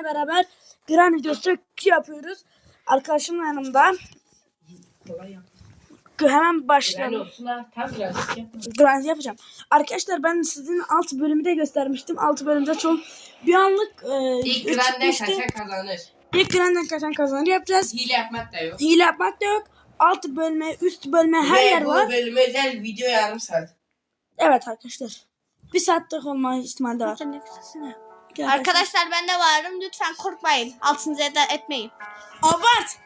sizinle beraber Gran videosu yapıyoruz. Arkadaşımla yanımda. Hemen başlayalım. Gran yapacağım. Arkadaşlar ben sizin alt bölümü de göstermiştim. Alt bölümde çok bir anlık e, İlk grande çıkmıştı. kaçan kazanır. İlk Gran'den kaçan kazanır yapacağız. Hile yapmak da yok. Hile yapmak da yok. Alt bölme, üst bölme her Ve yer bu var. bölüme özel video yarım saat. Evet arkadaşlar. Bir saatlik olma ihtimali var. Gel Arkadaşlar ben de varım. Lütfen korkmayın. Altınıza eda etmeyin. Abart.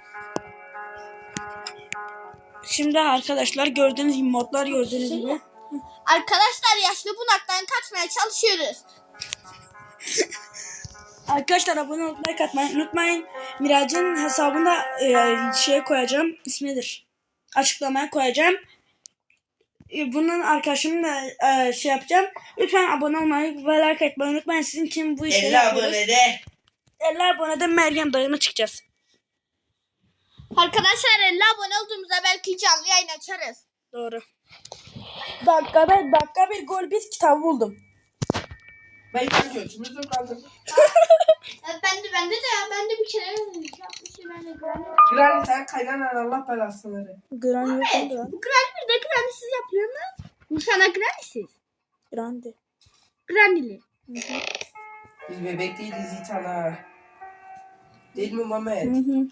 Şimdi arkadaşlar gördüğünüz gibi modlar gördüğünüz gibi. Arkadaşlar yaşlı bunaktan kaçmaya çalışıyoruz. Arkadaşlar abone olup like atmayı unutmayın. Miraç'ın hesabında e, şeye koyacağım. İsmidir. Açıklamaya koyacağım. E, bunun arkadaşımla e, şey yapacağım. Lütfen abone olmayı ve like etmeyi unutmayın. Sizin için bu işleri 50 yapıyoruz. abonede. 50 abonede Meryem dayıma çıkacağız. Arkadaşlar 50 abone olduğumuzda belki canlı yayın açarız. Doğru. Dakika bir, dakika bir gol bir kitabı buldum. Ben çok götümüzü kaldım. ben de bende de ya. Ben de bir kere yapmışım. Ben de granny. Granny sen kaynanan Allah belasını verir. Gran yok oldu lan. Bu granny bir de granny'siz yapıyor mu? Nişana granny'siz. Grande. Granny'li. Biz bebek değiliz İtana. Değil mi Mehmet? Hı hı.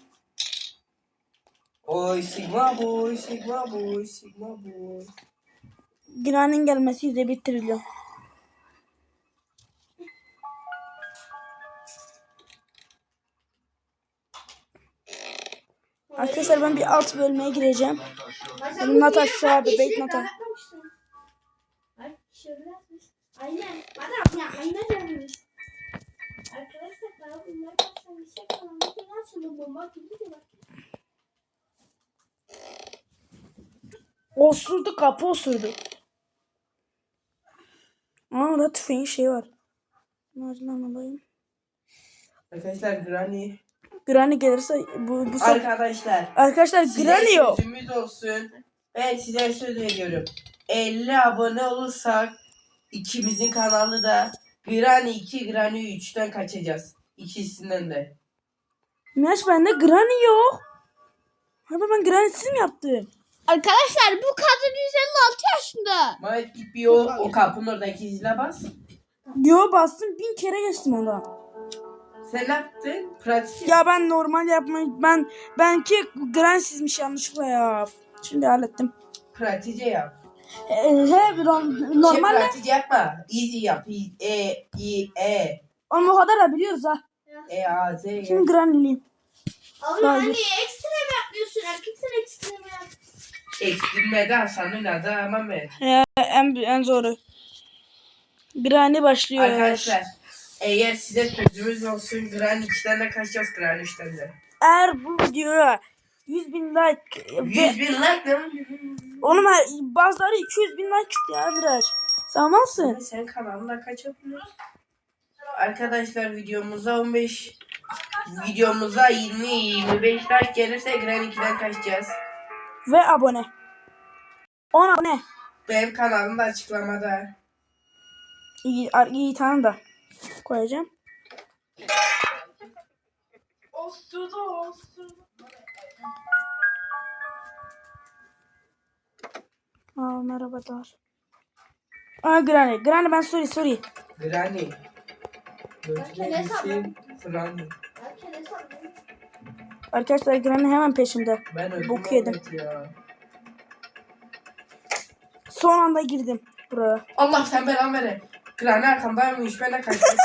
Oy Sigma boy, Sigma boy, Sigma boy. Gran'ın gelmesi yüzde bir trilyon. Arkadaşlar ben bir alt bölmeye gireceğim. Natasha, bebek Nata. Ay şöyle yapmış. Aynen. Bana ya aynen gelmiş. Arkadaşlar bana bunlar kaçtan bir şey. Bir kere açıldı bomba gibi de bak. Osurdu kapı osurdu. Aa orada tüfeğin şeyi var. Nereden alayım? Arkadaşlar Granny. Granny gelirse bu, bu sefer... Arkadaşlar. Arkadaşlar Size Granny yok. sözümüz olsun. Ben size söz veriyorum. 50 abone olursak ikimizin kanalı da Granny 2, Granny 3'ten kaçacağız. İkisinden de. Meş bende Granny yok. Harbi ben Granny'siz mi yaptım? Arkadaşlar bu kadın 156 yaşında. Mehmet git bir o, o kapının oradaki zile bas. Yo bastım bin kere geçtim ona. Yaptın? Pratik. Ya ben normal yapmayı ben benki Granny'sizmiş yanlışlıkla ya. Şimdi hallettim. Pratice yap. Ee, he, bir on- normalde Şey, pratice yapma. Easy yap. E, E, I, E. onu o kadar da biliyoruz ha. E, A, Z. Y. Şimdi Granny'liyim. Abi Daha hani bir- ekstrem yapmıyorsun. Erkek sen ekstrem yap. Eksilmede Hasan'ın adı ama ben. Ya, en, en zoru. Granny başlıyor. Arkadaşlar eğer size sözümüz olsun 2'den de kaçacağız Granny 3'ten de. Eğer bu videoya 100 bin like 100 ve bin like onun her- bazıları 200 bin like istiyor biraz. Sağmazsın. Sen kanalında kaç yapıyorsun? Arkadaşlar videomuza 15 videomuza 20-25 like gelirse 2'den kaçacağız. Ve abone. 10 abone. Benim kanalım da açıklamada. İyi, iyi tane da koyacağım. Osurdu osurdu. Aa merhabalar. Aa Granny. Granny ben sorry sorry. Granny. sandın? Granny. Arkadaşlar Granny hemen peşimde. Ben. Bok yedim. Ya. Son anda girdim buraya. Allah sen belanı vere. Granny arkamdaymış ben de kaçtım.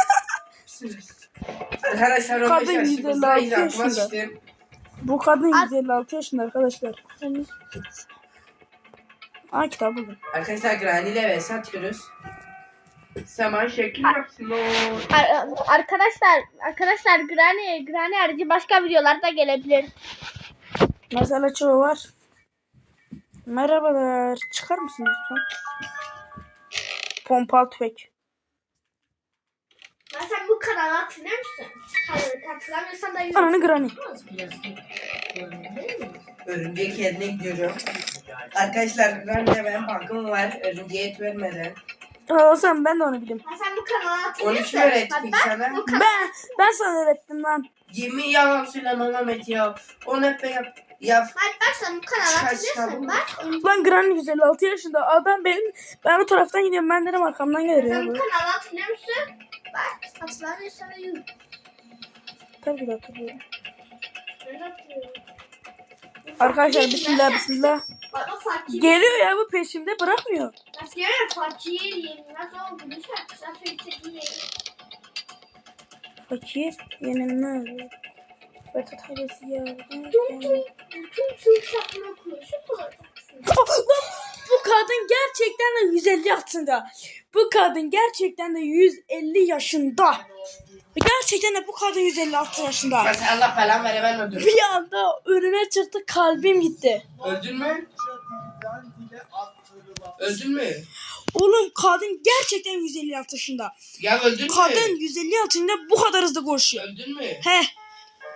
Arkadaşlar 15 Kadın yaşımızda 156 yine aklıma yaşında. sıçtım. Bu kadın 156 yaşında arkadaşlar. Aa kitap buldum. Arkadaşlar Granny ile vs atıyoruz. Bana şekil yapsın o. Ar- arkadaşlar arkadaşlar Granny Granny harici başka videolarda gelebilir. Mesela çoğu var. Merhabalar. Çıkar mısınız lütfen? Pompalı tüfek. Ben sen bu kanalı hatırlıyor musun? Hayır hatırlamıyorsan da yok. Ananı Granny. Örümcek yerine gidiyorum. Arkadaşlar Granny'de benim bakım var. Örümceğe et vermeden. Ha, o zaman ben de onu bileyim. Ha, sen bu kanala Onu kim bak, sana? Ben ben sana öğrettim lan. Yemin yalan söyleme Mehmet ya. Onu hep ben yap. Ya Bak bak sen bu kanala Çıkar. Bak. onu- Lan Granny 156 yaşında. Adam benim ben o taraftan gidiyorum. Ben dedim arkamdan gelir ya. Sen bu bu. kanala hatırlıyor musun? Bak hatırlamıyorsan da yürü. Tabii ki hatırlıyorum. Ben hatırlıyorum. Arkadaşlar bismillah bismillah. Geliyor ya bu peşimde bırakmıyor. Görüyor musun? Fakir yenilmez oldu. Bir şarkı sen söyleyeceksin. Fakir yenilmez. Vedat ailesi yardım. Tüm tüm tüm tüm şarkını konuşup olacaksın. Bu kadın gerçekten de 150 yaşında. Bu kadın gerçekten de 150 yaşında. Gerçekten de bu kadın 156 yaşında. bak Allah belanı vere ben öldüm. Bir anda önüme çıktı kalbim gitti. Öldün mü? Öldün mü? Oğlum kadın gerçekten 156 yaşında. Ya öldün mü? Kadın 150 yaşında bu kadar hızlı koşuyor. Öldün mü? He.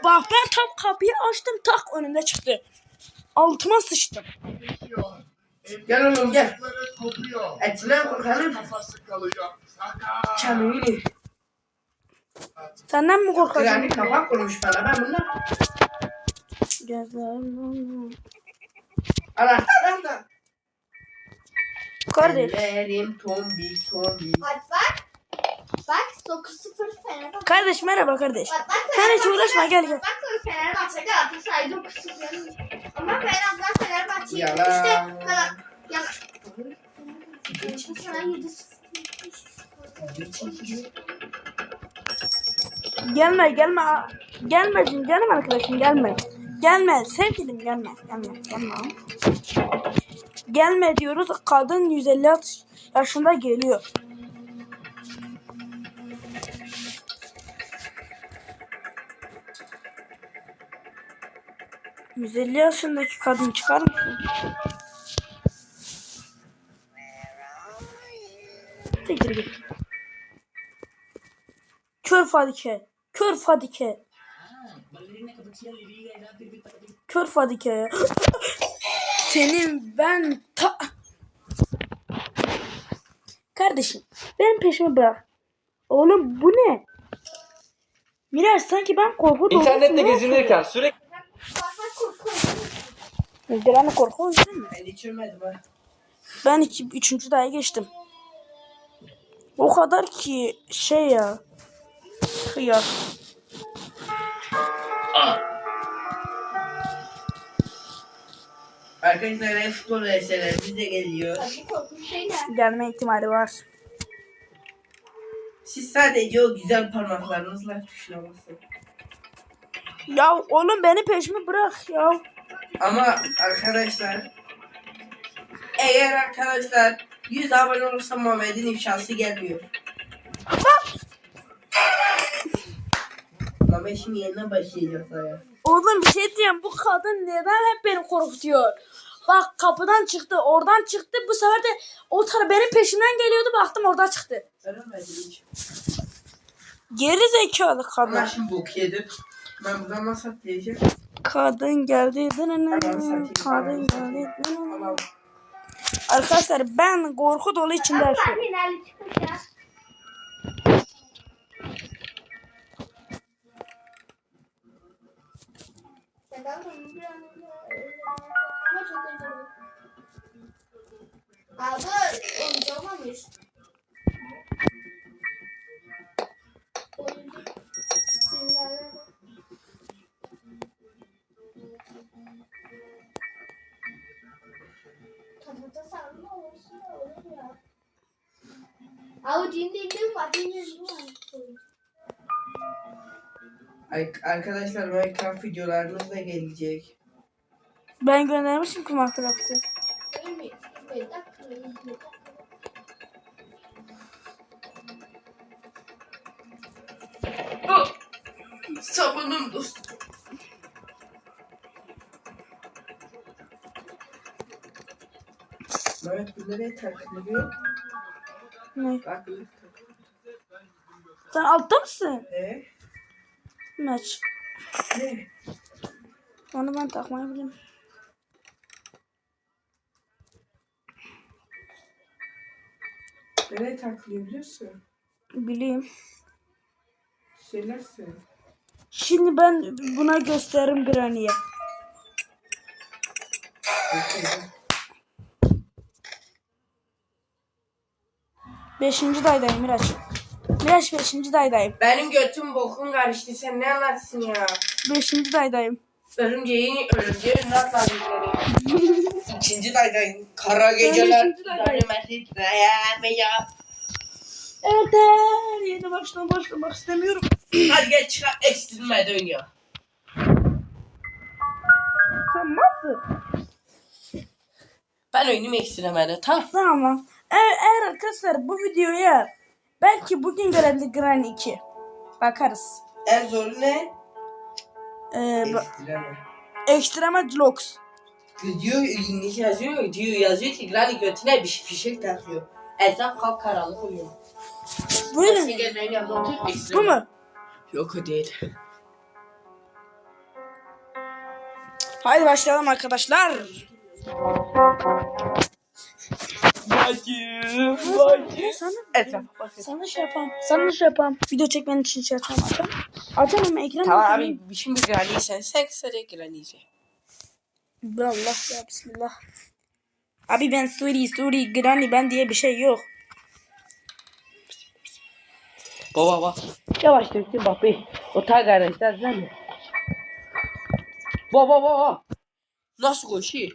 Bak ben tam kapıyı açtım tak önümde çıktı. Altıma sıçtım. Gel oğlum gel. Etinden korkanın Kafası kalıyor. Çamını. Senden mi korkacaksın? Yani kapak kurmuş bana ben bunlar. Gözlerim. Anahtar da. Kardeş. Ellerim tombik tombik. Bak bak. Bak 9-0 Fenerbahçe. Kardeş merhaba kardeş. Bak bak Sen hiç Fenerbahçe- uğraşma, gel, gel. Bak Fenerbahçe Galatasaray 9-0. Ama Fenerbahçe'yi Yalan. işte Gal- Yalan. Galatasaray 7-0. Gelme gelme. Gelme canım arkadaşım gelme. Gelme sevgilim gelme. Gelme gelme. Gelme diyoruz. Kadın 150 yaşında geliyor. ...150 yaşındaki kadın çıkar mısın? Siktir git. Kör Fadike. Kör Fadike. Kör Fadike. Senin ben ta... Kardeşim benim peşimi bırak. Oğlum bu ne? Miraç sanki ben korku dolu. İnternette gezinirken sürekli Granny korku değil mi? Ben hiç ölmedim ha. Ben iki, üçüncü daya geçtim. O kadar ki şey ya. Hıyar. Arkadaşlar en futbol vs bize geliyor. Şeyler. Gelme ihtimali var. Siz sadece o güzel parmaklarınızla tuşuna basın. Ya oğlum beni peşimi bırak ya. Ama arkadaşlar eğer arkadaşlar 100 abone olursa Muhammed'in ifşası gelmiyor. Muhammed şimdi yeniden başlayacak ya. Oğlum bir şey diyeceğim. Bu kadın neden hep beni korkutuyor? Bak kapıdan çıktı, oradan çıktı. Bu sefer de o tarafa benim peşimden geliyordu. Baktım orada çıktı. Ben ölmedim hiç. Geri zekalı kadın. Ama şimdi bok yedim. Ben buradan nasıl atlayacağım? Kadın geldi. Kadın geldi. Arkadaşlar ben korku dolu içinde yaşıyorum. finali çıkmış Arkadaşlar Minecraft videolarımız da gelecek. Ben göndermişim ki Minecraft'ı. Dakika. Sabunum dostum. Mehmet bu nereye takılıyor? Ne? Bak. Sen altta mısın? Ne? Maç. Onu ben takmayı bilirim. Nereye takılıyor biliyorsun? Bileyim. Söylersin. Şimdi ben buna gösteririm Granny'e. Beşinci daydayım Miraç. Miraç beşinci daydayım. Benim götüm bokum karıştı. Sen ne anlatsın ya? Beşinci daydayım. Örümceğin örümceğin nasıl aldıkları? İkinci daydayım. Kara geceler. ikinci daydayım. Dönmesi dayanmaya. Evet. Yeni baştan başlamak istemiyorum. Hadi gel çıkar eksilme dön ya. Sen nasıl? Ben oyunumu eksilmedim tamam. Tamam. Eğer, eğer arkadaşlar bu videoya belki bugün görebilir Granny 2. Bakarız. En zoru ne? Ee, Eksileme. Extreme Deluxe. Diyor İngilizce yazıyor diyor yazıyor ki Granny götüne bir fişek takıyor. Etraf kapkaranlık oluyor. Buyurun. Bu mu? Yok o değil. Haydi başlayalım arkadaşlar. Bacım, bacım. Sana, Etrafa bakın. sana şey yapam. Sana şey yapam. Video çekmenin için şey yapam. Açam. Açam ama ekran Tamam bakayım. abi şimdi Granny sen sen söyle Granny'ci. Allah ya bismillah. Abi ben story story granny ben diye bir şey yok. Baba baba. Yavaş döktün bak bir. O ta garajda değil mi? Baba baba. Nasıl koşuyor?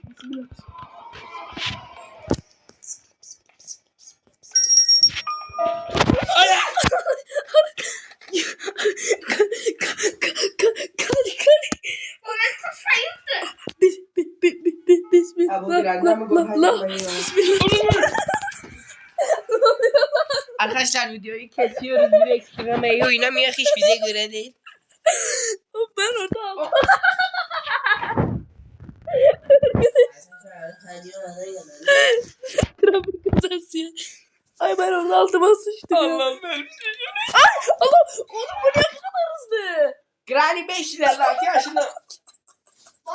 Arkadaşlar videoyu kesiyoruz. Bir ekstremeyi oynamayak hiç bize göre değil. Ben orada aldım. Trafik kazası ya. Ay ben orada altıma sıçtım ya. Allah'ım ben Ay Allah. Oğlum bu ne kadar hızlı. Granny 5 ileride yaşında. Aa,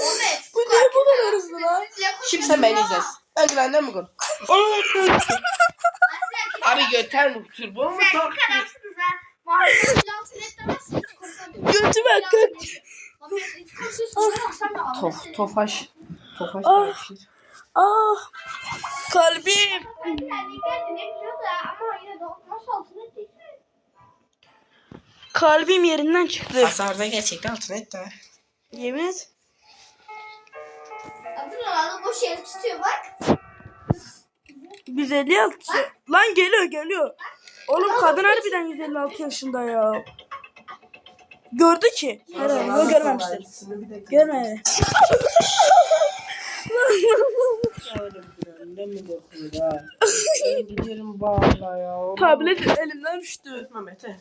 Ahmet. Bu niye bu kadar hızlı lan? Şimdi sen beni izlesin. Ben Granny'den mi gol? Abi göten turbo mu Sen tak? ne kadarsınız ha? Götüme kır. Tof, tofaş. Tofaş. Ah. Ah. Kalbim. Kalbim yerinden çıktı. Hasarda gerçekten altın et de. Yemin et. Abdülhamid boş yeri tutuyor bak. 156. Lan geliyor geliyor. Oğlum kadın harbiden 156 yaşında ya. Gördü ki. Herhalde görmemiştir. Görmedi. Granny'den mi ha? Ben gidiyorum bağla ya. Tablet elimden düştü. Öpme Mete.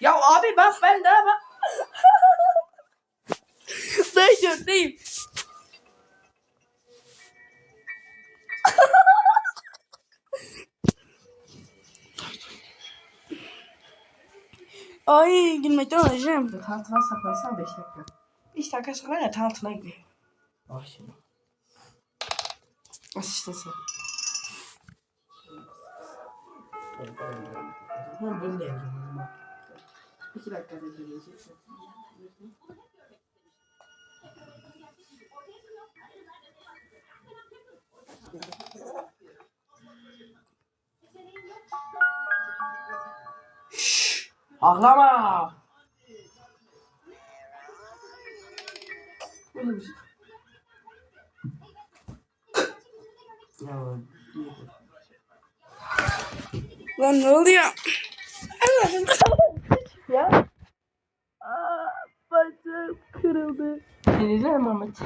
Ya abi bak ben daha bak. Ben gördeyim. Ay gülmekten öleceğim. Tantına saklansan 5 dakika. 5 dakika sonra ya tantına gidiyor. Bak şimdi. Nasıl içtin sen? Ben bunu da yapacağım. bak. 2 dakika da söyleyeceksin. Şşş, Ağlama. Böyle bir şey. Ya, Lan ne oluyor? Ya. Aa, bacağım kırıldı. Sinirli Mehmet.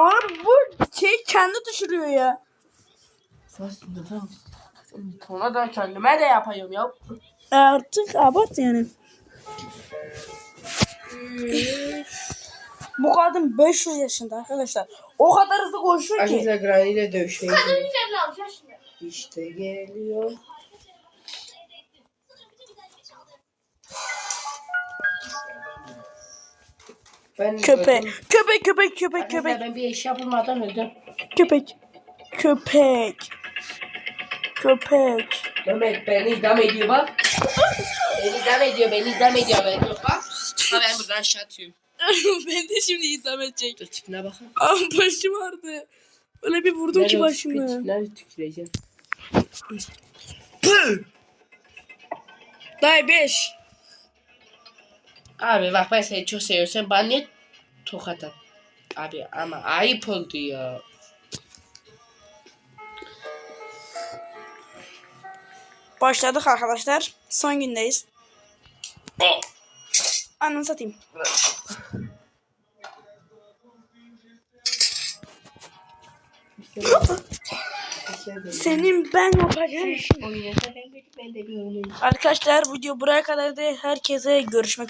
Oğlum bu şey kendi düşürüyor ya. Saçma tamam. Sonra da kendime de yapayım ya. Artık abart yani. Bu kadın 500 yaşında arkadaşlar. O kadar hızlı koşuyor ki. Arkadaşlar Granny ile dövüşmeyi Üzerine alacağız şimdi. İşte geliyor. Ben Köpek. Köpek köpek köpek Köpek. köpek Ben bir iş yapılmadan öldüm. köpek. Köpek. Köpek. Mehmet beni idam ediyor bak. beni idam ediyor, beni idam ediyor. Ben yok bak. Ha ben buradan aşağı atıyorum. ben de şimdi idam edecek. Dur tipine bakın. Ama başım vardı. Öyle bir vurdum Ben ki başımı. tipine tüküreceğim. Day 5. Abi bak ben seni çok seviyorum. Sen bana niye tokat at? Abi ama ayıp oldu ya. Başladık arkadaşlar. Son gündeyiz. Ananı satayım. Senin ben yapacağım. Arkadaşlar video buraya kadar. Da herkese görüşmek